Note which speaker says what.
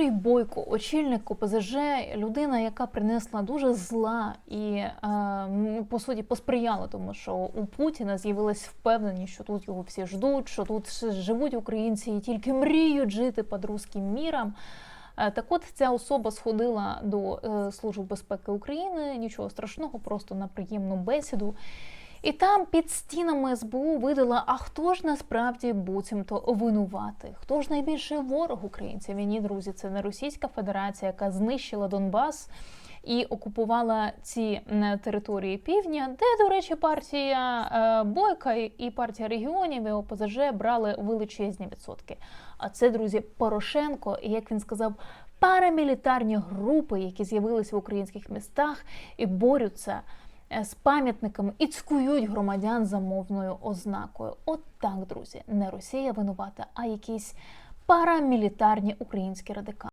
Speaker 1: Юрій Бойко, очільник ОПЗЖ, людина, яка принесла дуже зла і е, по суті посприяла тому, що у Путіна з'явилась впевненість, що тут його всі ждуть, що тут живуть українці і тільки мріють жити під руським міром. Е, Так от ця особа сходила до е, Служби безпеки України, нічого страшного, просто на приємну бесіду. І там під стінами СБУ видала, а хто ж насправді буцімто винуватий? Хто ж найбільший ворог українців? І ні, друзі, це не Російська Федерація, яка знищила Донбас і окупувала ці території півдня, де, до речі, партія е, Бойка і партія регіонів і ОПЗЖ брали величезні відсотки. А це, друзі, Порошенко, і як він сказав, парамілітарні групи, які з'явилися в українських містах і борються з пам'ятниками і цькують громадян за мовною ознакою. От так, друзі, не Росія винувата, а якісь парамілітарні українські радикали.